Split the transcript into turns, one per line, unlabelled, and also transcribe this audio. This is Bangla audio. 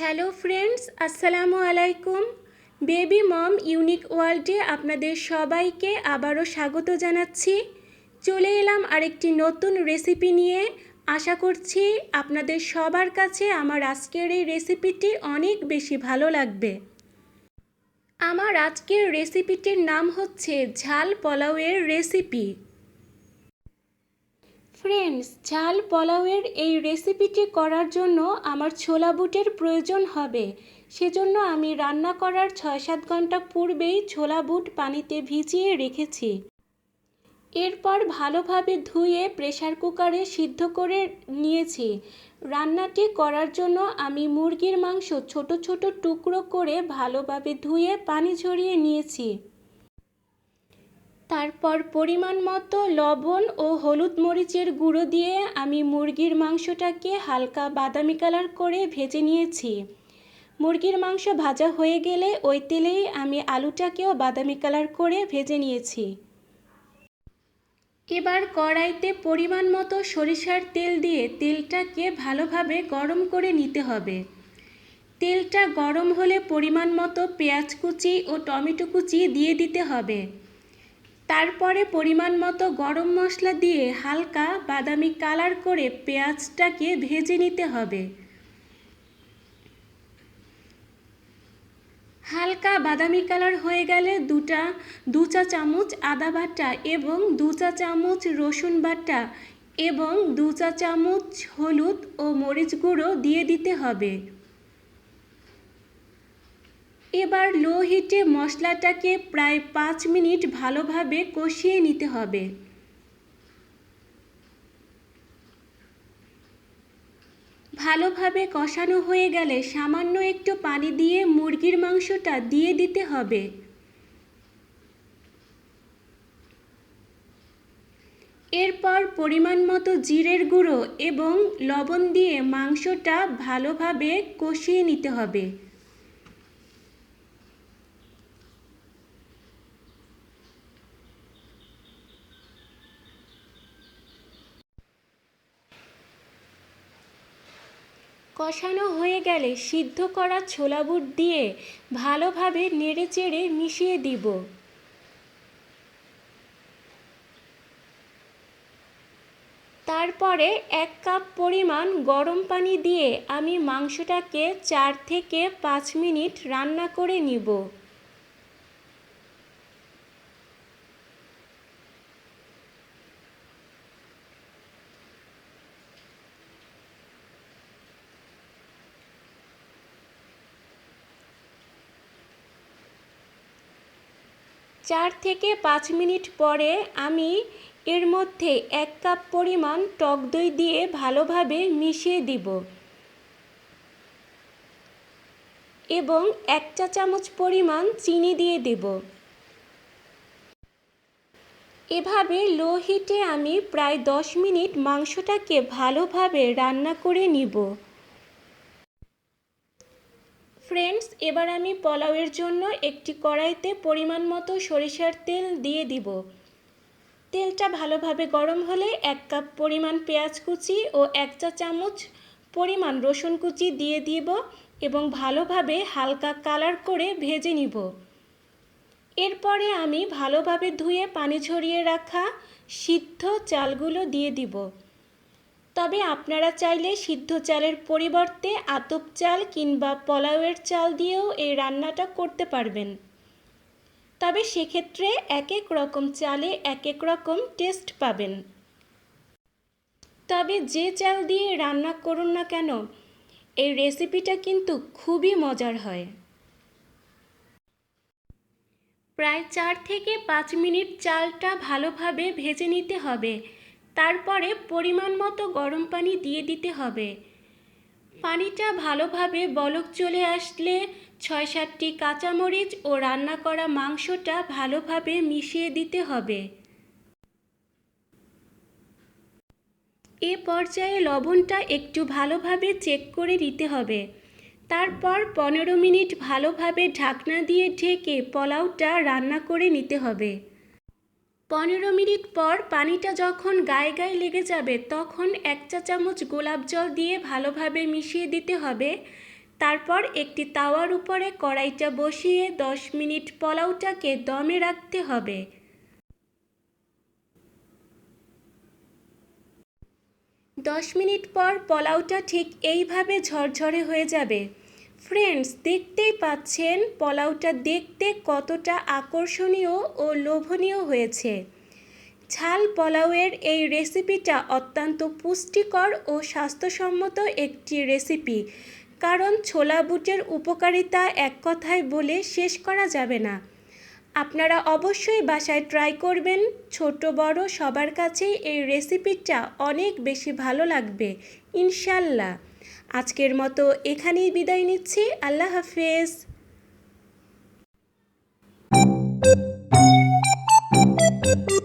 হ্যালো ফ্রেন্ডস, আসসালামু আলাইকুম। বেবি মম ইউনিক ওয়ার্ল্ডে আপনাদের সবাইকে আবারও স্বাগত জানাচ্ছি। চলে এলাম আরেকটি নতুন রেসিপি নিয়ে। আশা করছি আপনাদের সবার কাছে আমার আজকের এই রেসিপিটি অনেক বেশি ভালো লাগবে। আমার আজকের রেসিপিটির নাম হচ্ছে ঝাল পোলাওয়ের রেসিপি। ফ্রেন্ডস ঝাল পোলাওয়ের এই রেসিপিটি করার জন্য আমার ছোলা বুটের প্রয়োজন হবে। সেজন্য আমি রান্না করার ছয় সাত ঘণ্টা পূর্বেই ছোলা বুট পানিতে ভিজিয়ে রেখেছি। এরপর ভালোভাবে ধুয়ে প্রেসার কুকারে সিদ্ধ করে নিয়েছি। রান্নাটি করার জন্য আমি মুরগির মাংস ছোট ছোট টুকরো করে ভালোভাবে ধুয়ে পানি ঝরিয়ে নিয়েছি। তারপর পরিমাণ মতো লবণ ও হলুদ মরিচের গুঁড়ো দিয়ে আমি মুরগির মাংসটাকে হালকা বাদামি কালার করে ভেজে নিয়েছি। মুরগির মাংস ভাজা হয়ে গেলে ওই তেলেই আমি আলুটাকেও বাদামি কালার করে ভেজে নিয়েছি। এবার কড়াইতে পরিমাণ মতো সরিষার তেল দিয়ে তেলটাকে ভালোভাবে গরম করে নিতে হবে। তেলটা গরম হলে পরিমাণ মতো পেঁয়াজ কুচি ও টমেটো কুচি দিয়ে দিতে হবে। তারপরে পরিমাণ মতো গরম মশলা দিয়ে হালকা বাদামি কালার করে পেঁয়াজটাকে ভেজে নিতে হবে। হালকা বাদামি কালার হয়ে গেলে দুটা, দু চা চামচ আদা বাটা এবং দু চা চামচ রসুন বাটা এবং দু চা চামচ হলুদ ও মরিচ গুঁড়ো দিয়ে দিতে হবে। এবার লো হিটে মশলাটাকে প্রায় পাঁচ মিনিট ভালোভাবে কষিয়ে নিতে হবে। ভালোভাবে কষানো হয়ে গেলে সামান্য একটু পানি দিয়ে মুরগির মাংসটা দিয়ে দিতে হবে। এরপর পরিমাণ মতো জিরের গুঁড়ো এবং লবণ দিয়ে মাংসটা ভালোভাবে কষিয়ে নিতে হবে। কষানো হয়ে গেলে সিদ্ধ করা ছোলা বুট দিয়ে ভালোভাবে নেড়ে চেড়ে মিশিয়ে দিব। তারপরে এক কাপ পরিমাণ গরম পানি দিয়ে আমি মাংসটাকে চার থেকে পাঁচ মিনিট রান্না করে নিব। চার থেকে পাঁচ মিনিট পরে আমি এর মধ্যে এক কাপ পরিমাণ টক দই দিয়ে ভালোভাবে মিশিয়ে দিব। এবং এক চা চামচ পরিমাণ চিনি দিয়ে দেব। এভাবে লো হিটে আমি প্রায় দশ মিনিট মাংসটাকে ভালোভাবে রান্না করে নিব। ফ্রেন্ডস এবার আমি পোলাওয়ের জন্য একটি কড়াইতে পরিমাণ মতো সরিষার তেল দিয়ে দিব। তেলটা ভালোভাবে গরম হলে এক কাপ পরিমাণ পেঁয়াজ কুচি ও এক চা চামচ পরিমাণ রসুন কুচি দিয়ে দিব এবং ভালোভাবে হালকা কালার করে ভেজে নিব। এরপরে আমি ভালোভাবে ধুয়ে পানি ঝরিয়ে রাখা সিদ্ধ চালগুলো দিয়ে দিব। তবে আপনারা চাইলে সিদ্ধ চালের পরিবর্তে আতপ চাল কিংবা পোলাওয়ের চাল দিয়েও এই রান্নাটা করতে পারবেন। তবে সেক্ষেত্রে এক এক রকম চালে এক এক রকম টেস্ট পাবেন। তবে যে চাল দিয়ে রান্না করুন না কেন, এই রেসিপিটা কিন্তু খুবই মজার হয়। প্রায় চার থেকে পাঁচ মিনিট চালটা ভালোভাবে ভেজে নিতে হবে। তারপরে পরিমাণ মতো গরম পানি দিয়ে দিতে হবে। পানিটা ভালোভাবে বলক চলে আসলে ছয় সাতটি কাঁচামরিচ ও রান্না করা মাংসটা ভালোভাবে মিশিয়ে দিতে হবে। এ পর্যায়ে লবণটা একটু ভালোভাবে চেক করে নিতে হবে। তারপর পনেরো মিনিট ভালোভাবে ঢাকনা দিয়ে ঢেকে পোলাওটা রান্না করে নিতে হবে। পনেরো মিনিট পর পানিটা যখন গায়ে গায়ে লেগে যাবে, তখন এক চা চামচ গোলাপ জল দিয়ে ভালোভাবে মিশিয়ে দিতে হবে। তারপর একটি তাওয়ার উপরে কড়াইটা বসিয়ে দশ মিনিট পোলাওটাকে দমে রাখতে হবে। দশ মিনিট পর পোলাওটা ঠিক এইভাবে ঝরঝরে হয়ে যাবে। ফ্রেন্ডস দেখতেই পাচ্ছেন পোলাওটা দেখতে কতটা আকর্ষণীয় ও লোভনীয় হয়েছে। ঝাল পোলাওয়ের এই রেসিপিটা অত্যন্ত পুষ্টিকর ও স্বাস্থ্যসম্মত একটি রেসিপি কারণ ছোলা বুটের উপকারিতা এক কথায় বলে শেষ করা যাবে না। আপনারা অবশ্যই বাসায় ট্রাই করবেন। ছোট, বড় সবার কাছেই এই রেসিপিটা অনেক বেশি ভালো লাগবে। ইনশাল্লাহ। আজকের মতো এখানেই বিদায় নিচ্ছি। আল্লাহ হাফেজ।
Thank you.